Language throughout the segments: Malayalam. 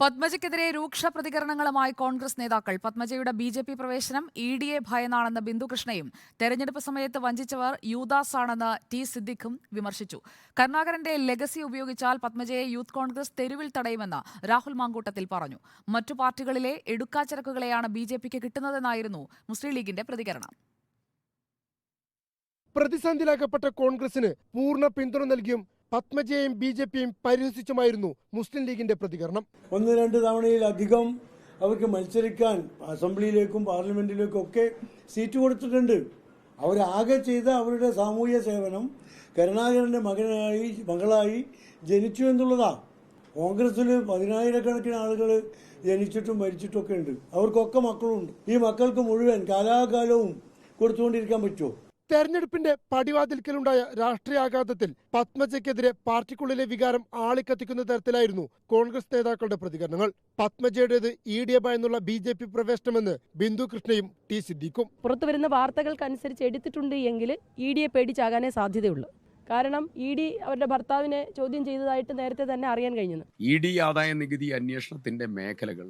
പത്മജയ്ക്കെതിരെ രൂക്ഷ പ്രതികരണങ്ങളുമായി കോൺഗ്രസ് നേതാക്കൾ. പത്മജയുടെ ബി ജെ പി പ്രവേശനം ഇ ഡി എ ഭയന്നാണെന്ന് ബിന്ദുകൃഷ്ണയും തെരഞ്ഞെടുപ്പ് സമയത്ത് വഞ്ചിച്ചവർ യൂദാസ് ആണെന്ന് ടി സിദ്ദിഖും വിമർശിച്ചു. കരുണാകരന്റെ ലെഗസി ഉപയോഗിച്ചാൽ പത്മജയെ യൂത്ത് കോൺഗ്രസ് തെരുവിൽ തടയുമെന്ന് രാഹുൽ മാങ്കൂട്ടത്തിൽ പറഞ്ഞു. മറ്റു പാർട്ടികളിലെ എടുക്കാച്ചരക്കുകളെയാണ് ബി ജെ പിക്ക് കിട്ടുന്നതെന്നായിരുന്നു മുസ്ലിം ലീഗിന്റെ പ്രതികരണം. പ്രതിസന്ധിയിലാക്കപ്പെട്ട കോൺഗ്രസിന് പൂർണ പിന്തുണ നൽകിയും പത്മജയെയും ബി ജെ പിയും പരിഹസിച്ചുമായിരുന്നു മുസ്ലിം ലീഗിന്റെ പ്രതികരണം. ഒന്ന് രണ്ട് തവണയിലധികം അവർക്ക് മത്സരിക്കാൻ അസംബ്ലിയിലേക്കും പാർലമെന്റിലേക്കും ഒക്കെ സീറ്റ് കൊടുത്തിട്ടുണ്ട്. അവരാകെ ചെയ്ത അവരുടെ സാമൂഹ്യ സേവനം കരുണാകരന്റെ മകനായി മകളായി ജനിച്ചു എന്നുള്ളതാ. കോൺഗ്രസ്സിൽ പതിനായിരക്കണക്കിന് ആളുകൾ ജനിച്ചിട്ടും മരിച്ചിട്ടും ഒക്കെ ഉണ്ട്. അവർക്കൊക്കെ മക്കളുണ്ട്. ഈ മക്കൾക്ക് മുഴുവൻ കാലാകാലവും കൊടുത്തുകൊണ്ടിരിക്കാൻ പറ്റുമോ? തെരഞ്ഞെടുപ്പിന്റെ പടിവാതിൽക്കലുണ്ടായ രാഷ്ട്രീയാഘാതത്തിൽ പത്മജയ്ക്കെതിരെ പാർട്ടിക്കുള്ളിലെ വികാരം ആളിക്കത്തിക്കുന്ന തരത്തിലായിരുന്നു കോൺഗ്രസ് നേതാക്കളുടെ പ്രതികരണങ്ങൾ. പത്മജയുടേത് ഇ ഡി എ ഭയന്നുള്ള ബി ജെ പി പ്രവേശനമെന്ന് ബിന്ദു കൃഷ്ണയും ടി സിദ്ദീഖും. പുറത്തു വരുന്ന വാർത്തകൾക്കനുസരിച്ച് എടുത്തിട്ടുണ്ട് എങ്കിൽ ഇ ഡി എ പേടിച്ചാകാനേ സാധ്യതയുള്ളൂ. കാരണം ഇ ഡി അവരുടെ ഭർത്താവിനെ ചോദ്യം ചെയ്തതായിട്ട് നേരത്തെ തന്നെ അറിയാൻ കഴിഞ്ഞു ഇ ഡി ആദായ നികുതി അന്വേഷണത്തിന്റെ മേഖലകൾ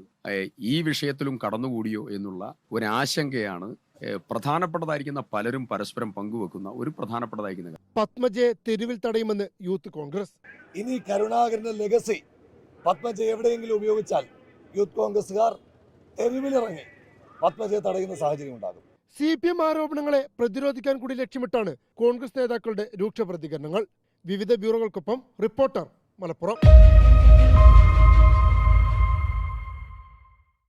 ഈ വിഷയത്തിലും കടന്നുകൂടിയോ എന്നുള്ള ഒരു ആശങ്കയാണ് ഏഹ്, പ്രധാനപ്പെട്ടതായിരിക്കുന്ന പലരും പരസ്പരം പങ്കുവെക്കുന്ന ഒരു പ്രധാനപ്പെട്ടതായിരിക്കുന്ന. പത്മജയെ തെരുവിൽ തടയുമെന്ന് യൂത്ത് കോൺഗ്രസ്. ഇനി കരുണാകരന്റെ ലെഗസി പത്മജ എവിടെയെങ്കിലും ഉപയോഗിച്ചാൽ യൂത്ത് കോൺഗ്രസുകാർ തെരുവിലിറങ്ങി പത്മജയെ തടയുന്ന സാഹചര്യം ഉണ്ടാകും. സി പി എം ആരോപണങ്ങളെ പ്രതിരോധിക്കാൻ കൂടി ലക്ഷ്യമിട്ടാണ് കോൺഗ്രസ് നേതാക്കളുടെ രൂക്ഷ പ്രതികരണങ്ങൾ. വിവിധ ബ്യൂറോകൾക്കൊപ്പം റിപ്പോർട്ടർ മലപ്പുറം.